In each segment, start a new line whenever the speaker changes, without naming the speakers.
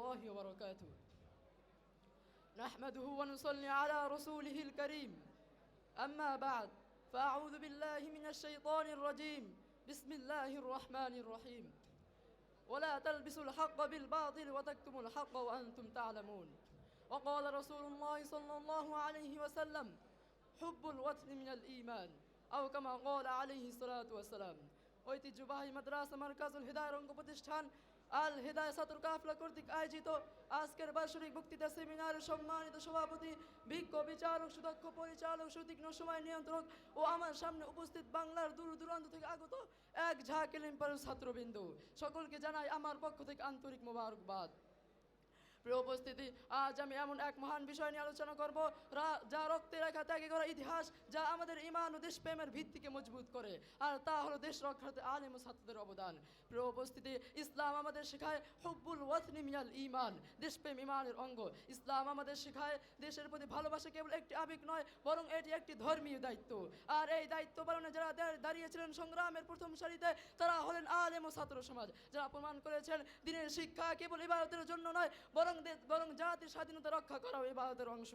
الله وبركاته نحمده ونصلي على رسوله الكريم أما بعد فأعوذ بالله من الشيطان الرجيم بسم الله الرحمن الرحيم ولا تلبسوا الحق بالباطل وتكتموا الحق وأنتم تعلمون وقال رسول الله صلى الله عليه وسلم حب الوطن من الإيمان أو كما قال عليه الصلاة والسلام ঐতিহ্যবাহী মাদ্রাসা মার্কাজুল হৃদয় রঙ্গ প্রতিষ্ঠান আল হেদায় ছাত্র কাফলা কর্তৃক আয়োজিত আজকের বার্ষিক বক্তৃতা সেমিনারের সম্মানিত সভাপতি বিজ্ঞ বিচারক, সুদক্ষ, পরিচালক সুতীক্ষ্ণ সময় নিয়ন্ত্রক ও আমার সামনে উপস্থিত বাংলার দূর দূরান্ত থেকে আগত এক ঝাঁ কেলিম্পার ছাত্রবৃন্দ। সকলকে জানাই আমার পক্ষ থেকে আন্তরিক মোবারকবাদ। প্রিয় উপস্থিতি, আজ আমি এমন এক মহান বিষয় নিয়ে আলোচনা করব। যা রক্তে রেখা ত্যাগে করা ইতিহাস, যা আমাদের ইমান ও দেশপ্রেমের ভিত্তিকে মজবুত করে। আর তা হলো দেশ রক্ষার্থে আলিম ছাত্রদের অবদান। প্রিয় উপস্থিতি, ইসলাম আমাদের শেখায় হুব্বুল ইমান দেশপ্রেম ইমানের অঙ্গ। ইসলাম আমাদের শেখায় দেশের প্রতি ভালোবাসা কেবল একটি আবেগ নয়, বরং এটি একটি ধর্মীয় দায়িত্ব। আর এই দায়িত্ব পালনে যারা দাঁড়িয়েছিলেন সংগ্রামের প্রথম সারিতে, তারা হলেন আলেম ও ছাত্র সমাজ। যারা প্রমাণ করেছেন, দিনের শিক্ষা কেবল ইবাদতের জন্য নয়, বরং দে- বরং জাতির স্বাধীনতা রক্ষা করাও ইবাদতের অংশ।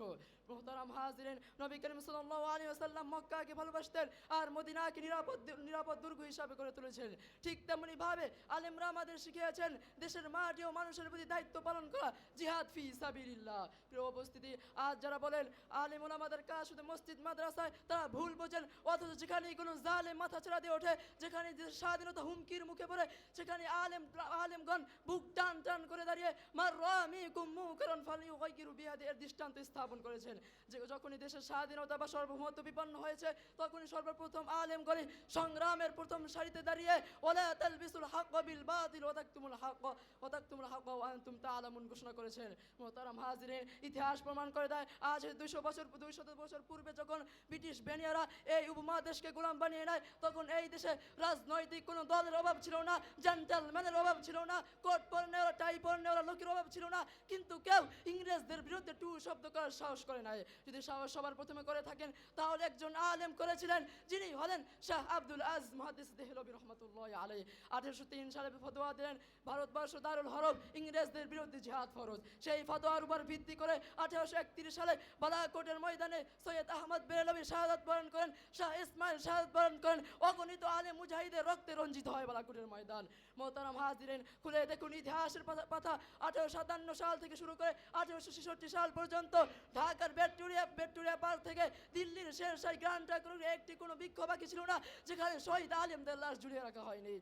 মোহতারাম হাজিরেন, নবী করিম সাল্লাল্লাহু আলাইহি ওয়াসাল্লাম মক্কাকে ভালোবাসতেন আর মদিনাকে নিরাপদ নিরাপদ দুর্গ হিসাবে করে তুলেছেন। ঠিক তেমনি ভাবে আলেমরা আমাদের শিখিয়েছেন দেশের মাটি ও মানুষের প্রতি দায়িত্ব পালন করা জিহাদ ফি সাবিলিল্লাহ। প্রিয় উপস্থিতি, আজ যারা বলেন আলেম ওলামাদের কাজ শুধু মসজিদ, মাদ্রাসায় তারা ভুল বোঝেন। অথচ যেখানে কোনো জালে মাথা ছেড়া দিয়ে ওঠে, যেখানে স্বাধীনতা হুমকির মুখে পড়ে, সেখানে আলেম আলেমগণ বুক টান টান করে দাঁড়িয়ে মার রামি কুম্মু কারণ ফালি ওয়াইকিরু বিহাদে, এর দৃষ্টান্ত স্থাপন করেছেন। যে যখনই দেশের স্বাধীনতা বা সার্বভৌমত্ব বিপন্ন হয়েছে, তখনই সর্বপ্রথম আলেমগণই সংগ্রামের প্রথম সারিতে দাঁড়িয়ে ওলা তালবিসুল হক বিল বাতিল ওয়া তাকতুমুল হক ওয়া তাকতুমুল হক ওয়া আনতুম তাআলামুন ঘোষণা করেছেন। মোহতারাম হাজিরিন ইতিহাস প্রমাণ করে দেয়, আজ দুইশো বছর দুইশো বছর পূর্বে যখন ব্রিটিশ বেনিয়ারা এই উপমহাদেশকে গোলাম বানিয়ে নেয়, তখন এই দেশে রাজনৈতিক কোনো দলের অভাব ছিল না জেন্টালম্যানের অভাব ছিল না কোট পরনেওয়ালা টাই পরনেওয়ালা লোকের অভাব ছিল না কিন্তু কেউ ইংরেজদের বিরুদ্ধে টু শব্দ করার সাহস করে নাই। যদি সাহস সবার প্রথমে করে থাকেন, তাহলে একজন আলেম করেছিলেন, যিনি হলেন শাহ আব্দুল আজ মহাদিস দেহলবী রহমতুল্লাহ আলাই আঠেরোশো তিন সালে ফতোয়া দিলেন, ভারতবর্ষ দারুল হরব ইংরেজদের বিরুদ্ধে জিহাদ ফরজ। সেই ফতোয়ার উপর ভিত্তি করে আঠেরোশো একত্রিশ সালে বালাকোটের ময়দানে সৈয়দ আহমদ বেরলবী শাহাদাত বরণ করেন, শাহ ইসমাইল শাহাদ বরণ করেন। অগণিত আলেম মুজাহিদের রক্তে রঞ্জিত হয় বালাকোটের ময়দান। মোহতারাম হাজিরেন খুলে দেখুন ইতিহাসের পাতা, আঠেরোশো সাতান্ন সাল থেকে শুরু করে আঠারোশো ছেষট্টি সাল পর্যন্ত ঢাকার বেটুরিয়া বেটুরিয়া পার্ক থেকে দিল্লির শেরশাহী গ্রান্ড ট্রাকের একটি কোনো বিক্ষোভ বাকি ছিল না, যেখানে শহীদ আলেমদের লাশ জুড়ে রাখা হয়নি।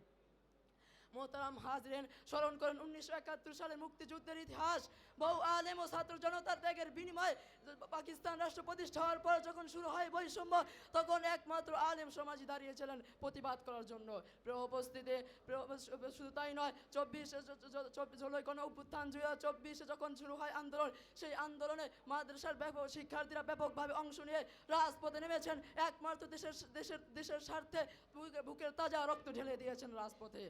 মোহতারাম হাজরেন স্মরণ করেন উনিশশো একাত্তর সালে মুক্তিযুদ্ধের ইতিহাস। বহু আলেম ও ছাত্র জনতার ত্যাগের বিনিময়ে পাকিস্তান রাষ্ট্র প্রতিষ্ঠা হওয়ার পর যখন শুরু হয় বৈষম্য, তখন একমাত্র আলেম সমাজই দাঁড়িয়েছিলেন প্রতিবাদ করার জন্য। উপস্থিতি শুধু তাই নয়, চব্বিশে জুলাই কোনো হাজার চব্বিশে যখন শুরু হয় আন্দোলন, সেই আন্দোলনে মাদ্রাসার ব্যাপক শিক্ষার্থীরা ব্যাপকভাবে অংশ নিয়ে রাজপথে নেমেছেন। একমাত্র দেশের দেশের দেশের স্বার্থে বুকের তাজা রক্ত ঢেলে দিয়েছেন রাজপথে।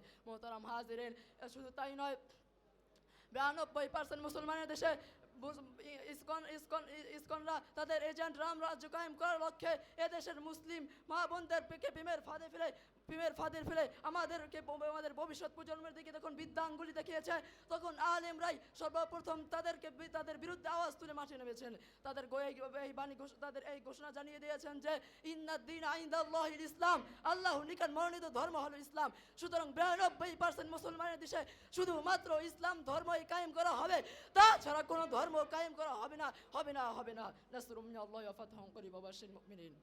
মোহতারাম হাজিরেন শুধু তাই নয় বিরানব্বই পার্সেন্ট মুসলমানের দেশে ইসকন ইসকন ইসকনরা তাদের এজেন্ট রাম রাজ্য কায়েম করার লক্ষ্যে এদেশের মুসলিম মা বোনদের পেকে প্রেমের ফাঁদে ফেলে প্রেমের ফাঁদে ফেলে আমাদেরকে আমাদের ভবিষ্যৎ প্রজন্মের দিকে যখন বিদ্যাঙ্গুলি দেখিয়েছে। তখন আলেমরাই সর্বপ্রথম তাদেরকে তাদের বিরুদ্ধে আওয়াজ তুলে মাঠে নেমেছেন। তাদের এই বাণী তাদের এই ঘোষণা জানিয়ে দিয়েছেন যে ইন্নাদ্দিন আইন্দাল্লাহিল ইসলাম, আল্লাহ নিকান মনোনীত ধর্ম হলো ইসলাম। সুতরাং বিরানব্বই পার্সেন্ট মুসলমানের দেশে শুধুমাত্র ইসলাম ধর্মই কায়েম করা হবে। তাছাড়া কোনো ধর্ম কায়েম করা হবে না হবে না হবে না নাসরুম মিনাল্লাহি ওয়া ফাতহুন করিব ওয়া বাশশিরিল মুমিনিন